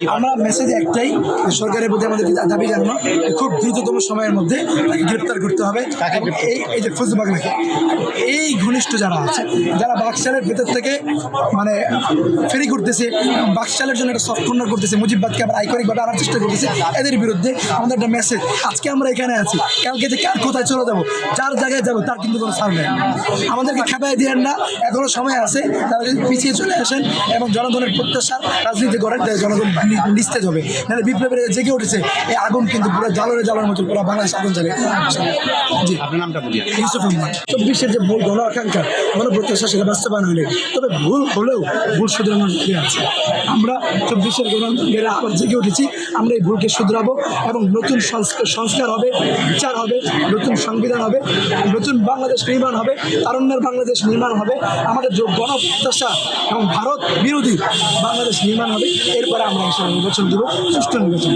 আমরা মেসেজ একটাই সরকারের প্রতি আমাদের দাবি জানানো খুব দ্রুততম সময়ের মধ্যে তাকে গ্রেপ্তার করতে হবে। এই এই যে ফজলু বাগলাকে এই ঘনিষ্ঠ যারা আছে যারা বাকশালের ভেতর থেকে মানে ফেরি করতেছে বাকশালের জন্য একটা সফট কর্নার করতেছে মুজিববাদকে আবার আইকনিকভাবে আনার চেষ্টা করতেছে এদের বিরুদ্ধে আমাদের একটা মেসেজ আজকে আমরা এখানে আছি কালকে যে কার কোথায় চলে যাব যার জায়গায় যাব তার কিন্তু কোনো সার নেই। আমাদেরকে খেপায় দিয়েন না এখনও সময় আছে তারা যদি পিছিয়ে চলে আসেন এবং জনগণের প্রত্যাশা রাজনীতি করেন জনগণ নিস্তেজ হবে। নাহলে বিপ্লবের জেগে উঠেছে। এই আগুন কিন্তু পুরো জ্বালারে জ্বালার মতো পুরো বাংলাদেশ আগুন জ্বালে জি। আপনার নামটা বলি ইউসুফ রহমান চব্বিশের যে ভুল গণ আকাঙ্ক্ষা গণ প্রত্যাশা সেটা বাস্তবায়ন হলে তবে ভুল হলেও ভুল শুধরানোর দিকে আছে। আমরা চব্বিশের গণেরা আবার জেগে উঠেছি। আমরা এই ভুলকে শুধরাবো এবং নতুন সংস্কার সংস্কার হবে বিচার হবে নতুন সংবিধান হবে নতুন বাংলাদেশ নির্মাণ হবে তারুণ্যের বাংলাদেশ নির্মাণ হবে আমাদের যে গণ প্রত্যাশা এবং ভারত বিরোধী বাংলাদেশ নির্মাণ হবে এরপরে আমরা এসে নির্বাচন দেবো সুষ্ঠু নির্বাচন